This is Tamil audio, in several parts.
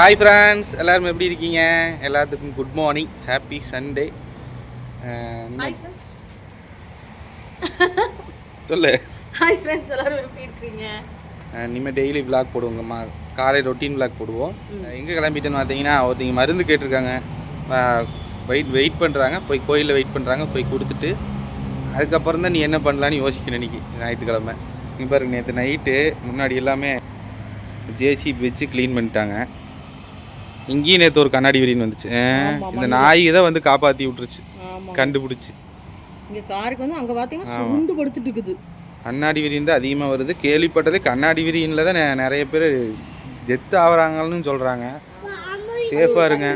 ஹாய் ஃப்ரெண்ட்ஸ் எல்லாரும் எப்படி இருக்கீங்க? எல்லாத்துக்கும் குட் மார்னிங் ஹாப்பி சண்டே சொல்லு. ஹாய் ஃப்ரெண்ட்ஸ் எல்லாரும் எப்படி இருக்கீங்க? இனிமேல் டெய்லி விளாக் போடுவோங்கம்மா. காலை ரொட்டீன் விளாக் போடுவோம். எங்கே கிளம்பிட்டேன்னு பார்த்தீங்கன்னா ஒருத்தங்க மருந்து கேட்டிருக்காங்க. வெயிட் வெயிட் பண்ணுறாங்க போய் கோயிலில் வெயிட் பண்ணுறாங்க போய் கொடுத்துட்டு அதுக்கப்புறம் தான் நீ என்ன பண்ணலான்னு யோசிக்கணும் இன்னைக்கு ஞாயிற்றுக்கிழமை. இங்கே பாருங்க நேற்று நைட்டு முன்னாடி எல்லாமே ஜேசிபி வச்சு க்ளீன் பண்ணிட்டாங்க. இங்கேயும் நேற்று ஒரு கண்ணாடி விரின்னு வந்துச்சு. இந்த நாய் தான் வந்து காப்பாற்றி விட்டுருச்சு. கண்டுபிடிச்சி. இங்கே காருக்கு வந்து அங்கே பார்த்தீங்கன்னா சுண்டு படுத்துட்டு இருக்குது கண்ணாடி விரியன் தான் அதிகமாக வருது. கேள்விப்பட்டது கண்ணாடி விரியனில் தான் நிறைய பேர் டெத் ஆகுறாங்கன்னு சொல்கிறாங்க சேஃபாக இருங்க.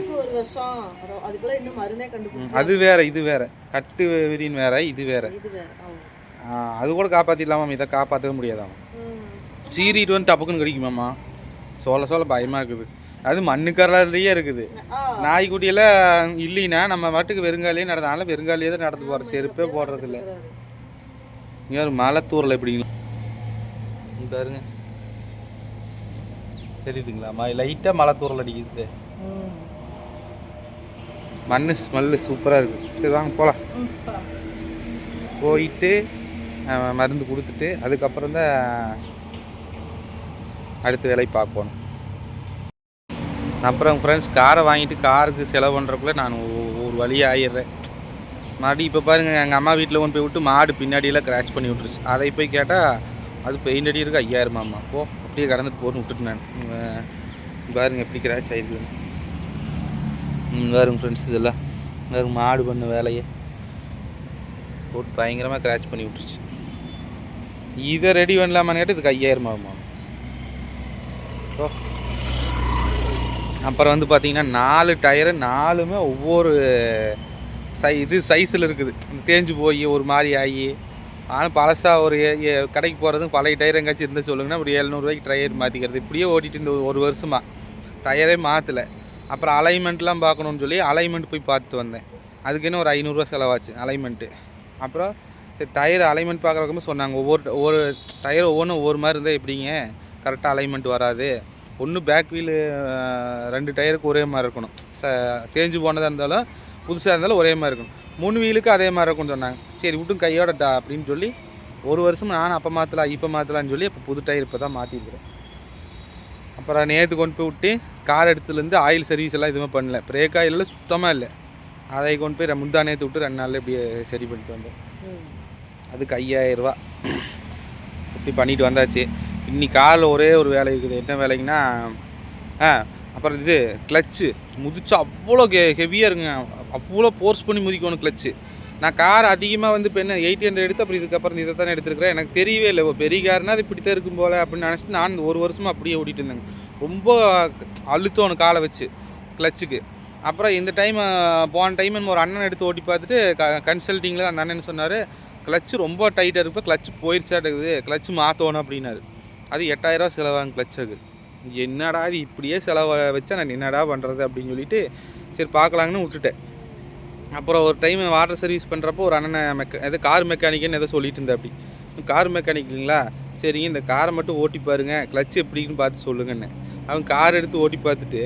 அது வேற இது வேற. கட்டு விரியன் வேற இது வேற. அது கூட காப்பாற்றிடலாமா இதை காப்பாற்றவே முடியாதாமா. சீறிட்டு வந்து டப்புக்குன்னு கிடைக்குமாம்மா? சொல்ல சொல்ல பயமாக இருக்குது. அது மண்ணுக்கரலையே இருக்குது. ஆ. நாய்க்குட்டியெல்லாம் இல்லைன்னா நம்ம மட்டுக்கு வெறுங்காலியே நடந்தாலும் வெறுங்காலியே தான் நடந்து போகிறோம் செருப்பே போடுறதில்ல. இங்கே ஒரு மலை தூரல் எப்படிங்களா பாருங்க. தெரியுதுங்களா? ம லைட்டாக மலை தூரல் அடிக்குது. மண் ஸ்மெல்லு சூப்பராக இருக்குது சரி வாங்க போகலாம். போயிட்டு மருந்து கொடுத்துட்டு அதுக்கப்புறம் தான் அடுத்த வேலையை பார்க்கணும். அப்புறம் ஃப்ரெண்ட்ஸ் காரை வாங்கிட்டு காருக்கு செலவு பண்ணுறக்குள்ளே நான் ஒரு வழி ஆயிடுறேன். மறுபடியும் இப்போ பாருங்கள் எங்கள் அம்மா வீட்டில் கொண்டு போய் விட்டு மாடு பின்னாடியெல்லாம் கிராச் பண்ணி விட்டுருச்சு. அதை போய் கேட்டால் அது பெயிண்ட் அடி இருக்கு ஐயாயிரமாம்மா போ அப்படியே கடந்துட்டு போன்னு விட்டுட்டு நான். பாருங்க எப்படி கிராச் ஆகிருக்குன்னு ம், பாருங்க ஃப்ரெண்ட்ஸ் இதெல்லாம். வேறு மாடு பண்ண வேலையை போட்டு பயங்கரமாக கிராச் பண்ணி விட்டுருச்சு. இதை ரெடி பண்ணலாமான்னு கேட்டு இதுக்கு ஐயாயிரம் ஆகுமா? ஓ அப்புறம் வந்து பார்த்தீங்கன்னா நாலு டயரு நாலுமே ஒவ்வொரு சை இது சைஸில் இருக்குது. தேஞ்சு போய் ஒரு மாதிரி ஆகி ஆனால் பழசாக ஒரு ஏ- கடைக்கு போகிறதும் பழைய டயர் எங்கேயாச்சும் இருந்தால் சொல்லுங்கன்னா ஒரு எழுநூறுவாய்க்கு டயர் மாற்றிக்கிறது இப்படியே ஓட்டிட்டு இருந்த ஒரு வருஷமாக டயரே மாற்றலை அப்புறம் அலைன்மெண்ட்லாம் பார்க்கணுன்னு சொல்லி அலைன்மெண்ட் போய் பார்த்துட்டு வந்தேன். அதுக்குன்னு ஒரு ஐநூறுரூவா செலவாச்சு அலைன்மெண்ட்டு. அப்புறம் சரி டயர் அலைன்மெண்ட் பார்க்குறப்ப சொன்னாங்க ஒவ்வொரு ஒவ்வொரு டயர் ஒவ்வொன்றும் ஒவ்வொரு மாதிரி இருந்தால் எப்படிங்க? கரெக்டாக அலைன்மெண்ட் வராது. ஒன்று பேக் வீலு ரெண்டு டயருக்கு ஒரே மாதிரி இருக்கணும். ச தேஞ்சு போனதாக இருந்தாலும் புதுசாக இருந்தாலும் ஒரே மாதிரி இருக்கணும். மூணு வீலுக்கு அதே மாதிரி இருக்கும்னு சொன்னாங்க. சரி விட்டும் கையோட டா அப்படின்னு சொல்லி ஒரு வருஷம் நானும் அப்போ மாற்றலாம் இப்போ மாற்றலான்னு சொல்லி இப்போ புது டயர் இப்போ தான் மாற்றிருக்கிறேன் அப்புறம் நேற்று கொண்டு போய் விட்டு கார் எடுத்துலேருந்து ஆயில் சர்வீஸ் எல்லாம் எதுவுமே பண்ணல. பிரேக் ஆயிலெல்லாம் சுத்தமாக இல்லை. அதை கொண்டு போய் முந்தா நேற்று விட்டு ரெண்டு நாளில் இப்படியே சரி பண்ணிட்டு வந்தேன். அதுக்கு ஐயாயிரரூவா இப்படி பண்ணிட்டு வந்தாச்சு. இன்னைக்கு காலைல ஒரே ஒரு வேலை இருக்குது. என்ன வேலைங்கன்னா ஆ அப்புறம் இது கிளச்சு முதிச்சு அவ்வளோ கெ ஹெவியாக இருக்குங்க. அவ்வளோ ஃபோர்ஸ் பண்ணி முதிக்கணும் கிளச்சு நான் கார் அதிகமாக வந்து இப்போ என்ன எயிட் ஹண்ட்ரட் எடுத்து அப்புறம் இதுக்கப்புறம் இதை தானே எடுத்துருக்கிறேன். எனக்கு தெரியவே இல்லை. ஒரு பெரிய கார்னால் அது இப்படி தான் இருக்கும் போல அப்படின்னு நினச்சிட்டு நான் ஒரு வருஷமாக அப்படியே ஓடிட்டு இருந்தேங்க. ரொம்ப அழுத்தணும் காலை வச்சு கிளச்சுக்கு அப்புறம் இந்த டைம் போன டைம் ஒரு அண்ணன் எடுத்து ஓட்டி பார்த்துட்டு க கன்சல்ட்டிங்கில் அந்த அண்ணன் சொன்னார் கிளச்சு ரொம்ப டைட்டாக இருப்போ கிளச்சு இருக்குது. கிளச்சு மாற்றணும் அப்படின்னாரு. அது எட்டாயிரரூவா செலவாங்க கிளச்சுக்கு என்னடா இது இப்படியே செலவை வச்சா நான் என்னடா பண்ணுறது அப்படின்னு சொல்லிட்டு சரி பார்க்கலாங்கன்னு விட்டுட்டேன். அப்புறம் ஒரு டைம் வாட்டர் சர்வீஸ் பண்ணுறப்போ ஒரு அண்ணனை மெக்க எதோ கார் மெக்கானிக்குன்னு எதோ சொல்லிட்டு இருந்தேன் அப்படி கார் மெக்கானிக்குங்களா சரிங்க இந்த காரை மட்டும் ஓட்டி பாருங்க. கிளச் எப்படின்னு பார்த்து சொல்லுங்கன்னு. அவன் கார் எடுத்து ஓட்டி பார்த்துட்டு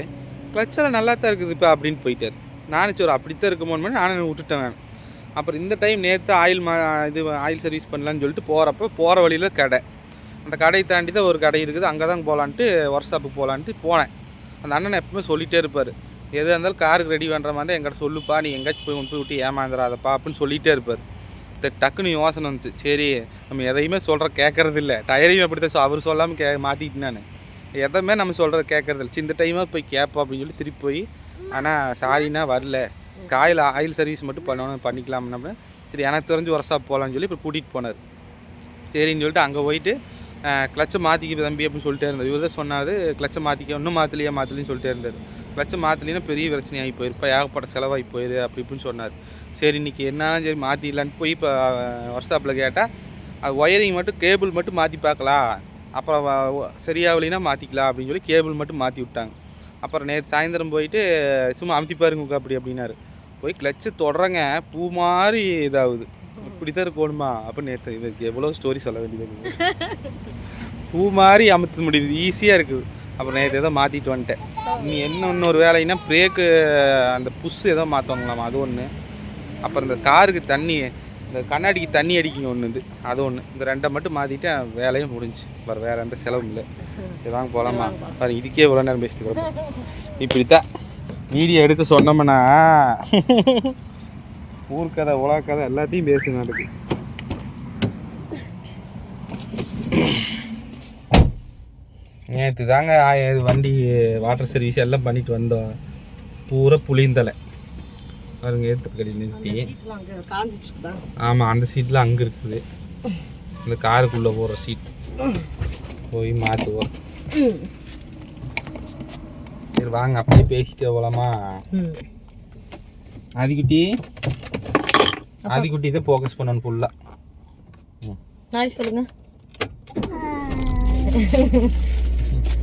கிளச்செல்லாம் நல்லா தான் இருக்குது இப்போ அப்படின்னு போயிட்டார். நானும் சரி அப்படித்தான் இருக்குமோன்னு நானும் விட்டுட்டேன் நான். அப்புறம் இந்த டைம் நேற்று ஆயில் மா இது ஆயில் சர்வீஸ் பண்ணலான்னு சொல்லிட்டு போகிறப்ப போகிற வழியில் கடை. அந்த கடையை தாண்டி தான் ஒரு கடை இருக்குது. அங்கே தான் போகலான்ட்டு ஒர்க் ஷாப்புக்கு போகலான்ட்டு போனேன். அந்த அண்ணன் எப்பவுமே சொல்லிகிட்டே இருப்பார். எதாக இருந்தாலும் காருக்கு ரெடி பண்ணுற மாதிரி தான் எங்கிட்ட சொல்லுப்பா நீ எங்கேயாச்சும் போய் கொண்டு போய் விட்டு ஏமாந்துடாதப்பா அப்படின்னு சொல்லிகிட்டே இருப்பார். டக்குன்னு யோசனை வந்துச்சு. சரி நம்ம எதையுமே சொல்கிற கேட்கறது இல்லை. டயரையும் அப்படி தான் அவர் சொல்லாமல் கே மாற்றிட்டு நான். எதையுமே நம்ம சொல்கிற கேட்கறது இல்லை. இந்த டைமாக போய் கேட்போம் அப்படின்னு சொல்லி திருப்பி போய் ஆனால் சாரினா வரல. காயில் ஆயில் சர்வீஸ் மட்டும் பண்ணணும் பண்ணிக்கலாம்னா சரி எனக்கு தெரிஞ்சு ஒர்க் ஷாப் போகலான்னு சொல்லி இப்போ கூட்டிகிட்டு போனார். சரின்னு சொல்லிட்டு அங்கே போயிட்டு கிளச்சை மாற்றிக்க தம்பி அப்படின்னு சொல்லிட்டே இருந்தார். இவர் தான் சொன்னார் கிளச்சை மாற்றிக்க இன்னும் மாற்றலையா மாற்றலைன்னு சொல்லிட்டே இருந்தார். கிளச்சை மாற்றலைன்னா பெரிய பிரச்சனையாகி போயிருப்பா ஏகப்பட்ட செலவாகி போயிரு அப்படி இப்படின்னு சொன்னார். சரி இன்றைக்கி என்னன்னா சரி மாற்றிடலான்னு போய் இப்போ ஒர்க் ஷாப்பில் கேட்டால் அது ஒயரிங் மட்டும் கேபிள் மட்டும் மாற்றி பார்க்கலாம். அப்புறம் சரியாகலைன்னா மாற்றிக்கலாம் அப்படின்னு சொல்லி கேபிள் மட்டும் மாற்றி விட்டாங்க. அப்புறம் நேற்று சாயந்தரம் போயிட்டு சும்மா அமுத்தி பாருங்க அப்படி அப்படின்னாரு. போய் கிளச்சு தொடரங்க பூ மாதிரி இதாகுது. இப்படி தான் இருக்கணுமா? அப்படின்னு நேற்று இதுக்கு எவ்வளோ ஸ்டோரி சொல்ல வேண்டியது பூ மாதிரி அமுத்த முடியுது. ஈஸியாக இருக்குது அப்புறம் நேற்று ஏதோ மாற்றிட்டு வந்துட்டேன். நீ என்ன இன்னொரு வேலைன்னா பிரேக்கு அந்த புஷ் ஏதோ மாற்றவங்களாமா அது ஒன்று அப்புறம் இந்த காருக்கு தண்ணி இந்த கண்ணாடிக்கு தண்ணி அடிக்குங்க ஒன்று இது. அது ஒன்று இந்த ரெண்டை மட்டும் மாற்றிட்டு வேலையும் முடிஞ்சு. வேறு வேறு எந்த செலவும் இல்லை. இது வாங்க போகலாமா பாரு இதுக்கே இவ்வளோ நேரம் பேசிட்டு இப்படி தான் வீடியோ எடுக்க சொன்னோம்னா ஊர்க்கதை உலகக்கதை எல்லாத்தையும் பேசுங்க அதுக்கு நேற்று தாங்க வண்டி வாட்டர் சர்வீஸ் எல்லாம் பண்ணிட்டு வந்தோம். பூரா புளிந்தலை பாருங்க ஏற்று கடி நிறுத்தி. சீட்லாம் ஆமாம் அந்த சீட்டில் அங்கே இருக்குது. இந்த காருக்குள்ளே போகிற சீட் போய் மாற்றுவோம் சரி வாங்க அப்படியே பேசிட்டு போகலாமா ஆதிக்குட்டி ஆதிக்குட்டி தான் ஃபோக்கஸ் பண்ணணும் ஃபுல்லாக நாய் சொல்லுங்க.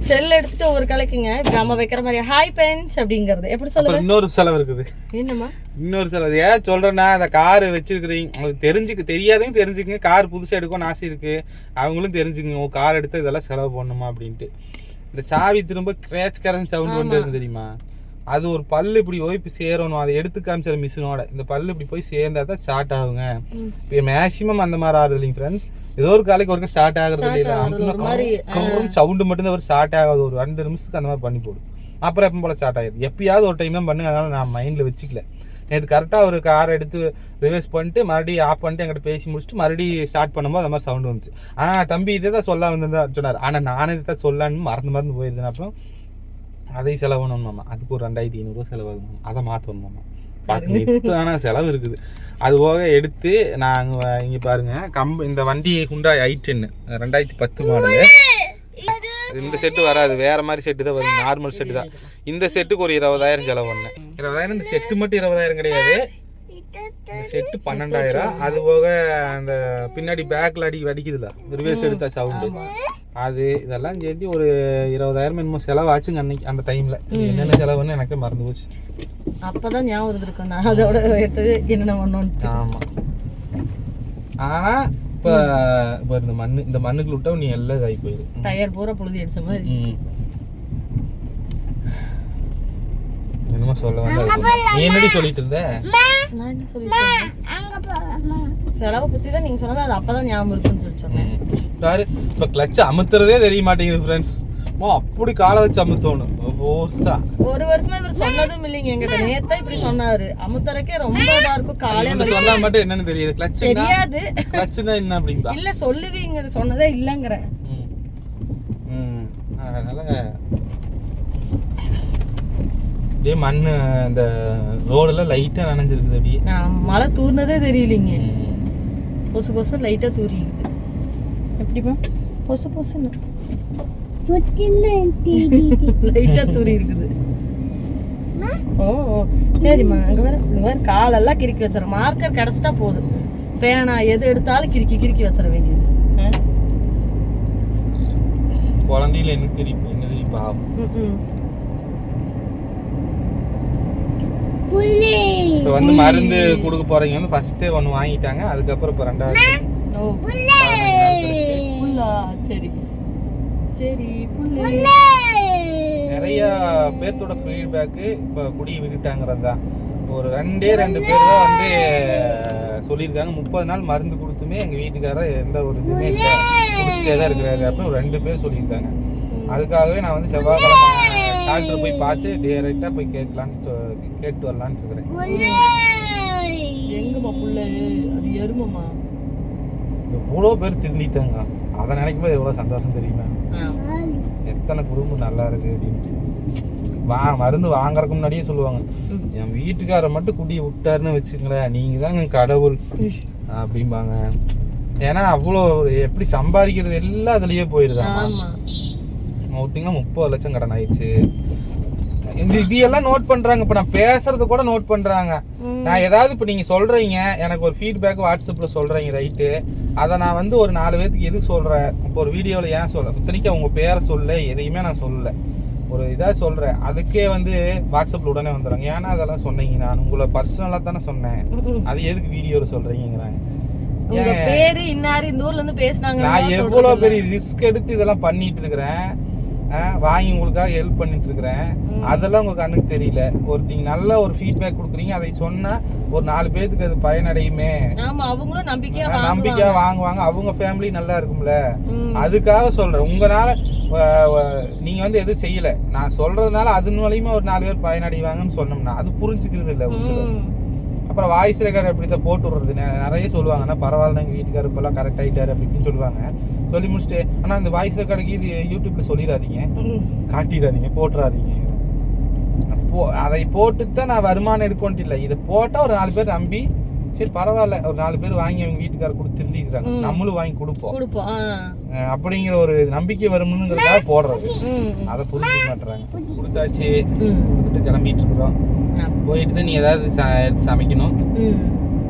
செல் எடுத்துட்டு ஒரு கலைக்குங்க. நம்ம வைக்கிற மாதிரி ஹாய் பென்ஸ் அப்படிங்கறது. எப்படி சொல்லுங்க? இன்னொரு செலவு இருக்குது. என்னம்மா? இன்னொரு செலவு ஏன் சொல்கிறேன்னா அந்த கார் வச்சிருக்கிறீங்க. உங்களுக்கு தெரிஞ்சுக்க தெரியாதையும் தெரிஞ்சுக்கங்க. கார் புதுசாக எடுக்கணும்னு ஆசை இருக்குது அவங்களும் தெரிஞ்சுக்கங்க. உங்கள் கார் எடுத்து இதெல்லாம் செலவு பண்ணணுமா அப்படின்ட்டு. இந்த சாவி திரும்ப கிராச் கரன் சவுண்ட் வந்து இருக்கு தெரியுமா? அது ஒரு பல்லு இப்படி போய் இப்போ சேரணும். அதை எடுத்து காமிச்சிட மிஷினோட. இந்த பல்லு இப்படி போய் சேர்ந்தா தான் ஸ்டார்ட் ஆகுங்க. இப்போ மேக்ஸிமம் அந்த மாதிரி ஆகுது இல்லைங்க ஃப்ரெண்ட்ஸ் ஏதோ ஒரு காலைக்கு ஒருக்க ஸ்டார்ட் ஆகுறது இல்லை சவுண்டு மட்டும் ஒரு ஸ்டார்ட் ஆகாது. ஒரு ரெண்டு நிமிஷத்துக்கு அந்த மாதிரி பண்ணி போடும் அப்புறம் எப்போ போல ஸ்டார்ட் ஆகுது எப்பயாவது ஒரு டைம் தான் பண்ணுங்க. அதனால நான் மைண்டில் வச்சுக்கல. நேற்று கரெக்டாக ஒரு கார் எடுத்து ரிவர்ஸ் பண்ணிட்டு மறுபடியும் ஆஃப் பண்ணிட்டு என்கிட்ட பேசி முடிச்சுட்டு மறுபடியும் ஸ்டார்ட் பண்ணும்போது அந்த மாதிரி சவுண்டு வந்துச்சு. ஆ தம்பி இதே தான் சொல்ல வந்து சொன்னார். ஆனால் நானே இதை தான் சொல்லான்னு மறந்து மறந்து போயிருந்தேன். அப்புறம் அதையும் செலவு பண்ணணுமாம்மா அதுக்கு ஒரு ரெண்டாயிரத்தி ஐநூறுரூவா செலவாகும் அதை மாற்றணுமாம்மா பார்த்து ஆனால் செலவு இருக்குது. அது போக எடுத்து நாங்கள் இங்கே பாருங்க கம்பு இந்த வண்டி குண்டாய் ஐ டென்னு ரெண்டாயிரத்தி பத்து மாடலு இந்த செட்டு வராது வேற மாதிரி செட்டு தான் வரும் நார்மல் செட்டு தான். இந்த செட்டுக்கு ஒரு இருபதாயிரம் செலவு பண்ணேன் இருபதாயிரம் இந்த செட்டு மட்டும் இருபதாயிரம் கிடையாது. செட்டு பன்னெண்டாயிரம் அது போக அந்த பின்னாடி பேக்கில் அடி வடிக்குதுல. ரிவேஸ் எடுத்தா சவுண்டு அது இதெல்லாம் சேர்த்து ஒரு இருபதாயிரம் என்னமோ செலவாச்சுங்க அன்னைக்கு அந்த டைமில் என்னென்ன செலவுன்னு எனக்கு மறந்து போச்சு. அப்பதான் ஞாபகம் இருந்திருக்கும் நான் அதோட எடுத்து என்னென்ன பண்ணோன்னு ஆமாம் ஆனால் இப்போ இப்போ இந்த மண் இந்த மண்ணுக்குள்ள விட்டா நீ எல்லாம் இதாகி போயிடு டயர் பூரா புழுதி அடிச்ச மாதிரி. என்னமோ சொல்ல வந்தா என்னடி சொல்லிட்டு இருந்த? செலவை பத்தி தான் நீங்க சொன்னது அது அப்பதான் ஞாபகம் இருக்குன்னு சொல்லி சொன்னேன். பாரு இப்போ கிளச் அமுத்துறதே தெரிய மாட்டேங்குது ஃப்ரெண்ட்ஸ் ஓ அப்படி காலை வச்சு அமுத்தணும் ஓசா ஒரு வருஷமா இவர் சொன்னதும் இல்லைங்க என்கிட்ட நேத்தா இப்படி சொன்னாரு. அமுத்தறக்கே ரொம்ப இதா இருக்கும் காலையில இவனு சொன்னா மட்டும் என்னன்னு தெரியுது. கிளச் தெரியாது. கிளச்சுன்னா என்ன அப்படின்பா இல்ல சொல்லுவீங்க சொன்னதே. ம். அதனால அப்படியே மண் இந்த ரோடெல்லாம் லைட்டாக நனைஞ்சிருக்குது அப்படியே. நான் மழை தூர்னதே தெரியலீங்க. பொசு பொசு லைட்டா தூரிக்குது. எப்படிமா பொசு பொசுன்னு. லைட்டா தூரி இருக்குது ஓ ஓ. சரிம்மா அங்க வேற இங்க வேற காலெல்லாம் கிறுக்கி வச்சிட மார்க்கர் கிடைச்சிட்டா போதும். பேனா எது எடுத்தாலும் கிறுக்கி கிறுக்கி வச்சிட வேண்டியது. ஆ? குழந்தையில என்ன தெரியும். என்ன தெரியும் பாவம் ம், ம். இப்போ வந்து மருந்து கொடுக்க போறீங்க வந்து ஃபர்ஸ்டே ஒன்று வாங்கிட்டாங்க. அதுக்கப்புறம் இப்போ ரெண்டாவது சரி. சரி நிறைய பேர்த்தோட ஃபீட்பேக்கு இப்போ குடியை விட்டுட்டாங்கிறது. தான் ஒரு ரெண்டே ரெண்டு பேர் தான் வந்து சொல்லியிருக்காங்க. முப்பது நாள் மருந்து கொடுத்துமே எங்கள் வீட்டுக்காரர் எந்த ஒரு இதுவுமே இல்லை குடிச்சிட்டே தான் இருக்கிறாரு அப்படின்னு ரெண்டு பேர் சொல்லியிருக்காங்க. அதுக்காகவே நான் வந்து செவ்வாய்க்கிழமை டாக்டர் போய் பார்த்து டேரெக்டாக போய் கேட்கலான்னு கேட்டு வரலான்னு இருக்கிறேன். எங்கம்மா புள்ள? அது எருமம்மா. எவ்வளோ பேர் திருந்திட்டாங்க. அதை நினைக்கும் போது எவ்வளோ சந்தோஷம் தெரியுமா. எத்தனை குடும்பம் நல்லா இருக்கு அப்படின்ட்டு. வா மருந்து வாங்குறதுக்கு முன்னாடியே சொல்லுவாங்க. என் வீட்டுக்காரரை மட்டும் குடியை விட்டாருன்னு வச்சுங்களேன் நீங்கள் தாங்க கடவுள் அப்படிம்பாங்க. ஏன்னா அவ்வளோ எப்படி சம்பாதிக்கிறது எல்லாம் அதுலயே ஆமா. ஒருத்தீங்கன்னா முப்பது லட்சம் கடன் ஆயிடுச்சு. இது இது எல்லாம் நோட் பண்றாங்க. இப்போ நான் பேசுறது கூட நோட் பண்றாங்க. நான் ஏதாவது இப்போ நீங்க சொல்றீங்க எனக்கு ஒரு ஃபீட்பேக் வாட்ஸ்அப்ல சொல்றீங்க ரைட்டு அதை நான் வந்து ஒரு நாலு பேத்துக்கு எதுக்கு சொல்றேன்? இப்போ ஒரு வீடியோவில் ஏன் சொல்ல இத்தனைக்கும் உங்க பேரை சொல்ல எதையுமே நான் சொல்லல. ஒரு இதாக சொல்றேன். அதுக்கே வந்து வாட்ஸ்அப்ல உடனே வந்துடுறாங்க. ஏன்னா அதெல்லாம் சொன்னீங்க. நான் உங்களை பர்சனலாக தானே சொன்னேன். அது எதுக்கு வீடியோவில் சொல்றீங்கிறாங்க உங்க பேரு இன்னாரு? இந்த ஊர்ல இருந்து பேசுனாங்க நான் எவ்வளோ பெரிய ரிஸ்க் எடுத்து இதெல்லாம் பண்ணிட்டு இருக்கிறேன். வாங்கி உங்களுக்காக ஹெல்ப் பண்ணிட்டு இருக்கிறேன். அதெல்லாம் உங்க கண்ணுக்கு தெரியல. ஒருத்தங்க நல்ல ஒரு ஃபீட்பேக் கொடுக்குறீங்க. அதை சொன்னா ஒரு நாலு பேத்துக்கு அது பயனடையுமே. அவங்களும் நம்பிக்கையா நம்பிக்கையா வாங்குவாங்க. அவங்க ஃபேமிலி நல்லா இருக்கும்ல. அதுக்காக சொல்றேன். உங்களால நீங்க வந்து எதுவும் செய்யல. நான் சொல்றதுனால அது மூலியமா ஒரு நாலு பேர் பயனடைவாங்கன்னு சொன்னோம்னா அது புரிஞ்சுக்கிறது இல்ல ஒரு சிலர். அப்புறம் வாய்ஸ் ரெக்கார்ட் எப்படி தான் போட்டு விடுறது? நிறைய சொல்லுவாங்க. பரவாயில்ல எங்க வீட்டுக்காரர் இப்பெல்லாம் கரெக்ட் ஆயிட்டாரு அப்படி இப்படின்னு சொல்லுவாங்க. சொல்லி முடிச்சுட்டு ஆனா இந்த வாய்ஸ் ரெக்கார்டுக்கு இது யூடியூப்ல சொல்லிடாதீங்க. காட்டிடாதீங்க போட்டுறாதீங்க. போ அதை போட்டு தான் நான் வருமானம் எடுக்கணும் இல்லை இதை போட்டா ஒரு நாலு பேர் நம்பி சரி பரவாயில்ல. ஒரு நாலு பேர் வாங்கி அவங்க வீட்டுக்காரர் கொடுத்து திருந்திக்கிறாங்க. ம். நம்மளும் வாங்கி கொடுப்போம். அப்படிங்கிற ஒரு நம்பிக்கை வரும்னுங்கிறதுக்காக போடுறது. அதை புரிஞ்சுக்க மாட்டுறாங்க. கொடுத்தாச்சு. கொடுத்துட்டு கிளம்பிட்டு இருக்கிறோம். போயிட்டு தான் நீ ஏதாவது ச- எடுத்து சமைக்கணும்.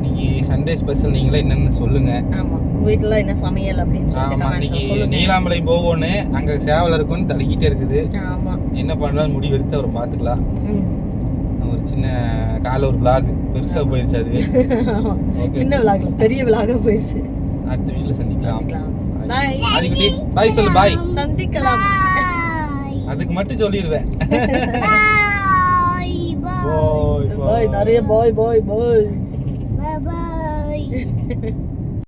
நீங்க சண்டே ஸ்பெஷல் நீங்களே என்னன்னு சொல்லுங்க. ஆமா. வீட்டுல என்ன சமையல் அப்படின்னு சொல்லிட்டு இன்னைக்கு நீலாமலை போவோன்னு அங்க சேவல் இருக்குன்னு தள்ளிக்கிட்டே இருக்குது. ஆமா. என்ன பண்ணலாம்? முடிவு எடுத்து அவர் பார்த்துக்கலாம். ம். ஒரு சின்ன கால ஒரு vlog. பெருசா போயிருச்சு அது. சின்ன விழாக்ல பெரிய விழாக போயிடுச்சு அடுத்த வீட்டில் சந்திக்கலாம். பாய் அதுக்குட்டி பாய் சொல்லு பாய் சந்திக்கலாம். அதுக்கு மட்டும் சொல்லிடுவேன் பாய் நிறைய பாய் பாய் பாய் bye.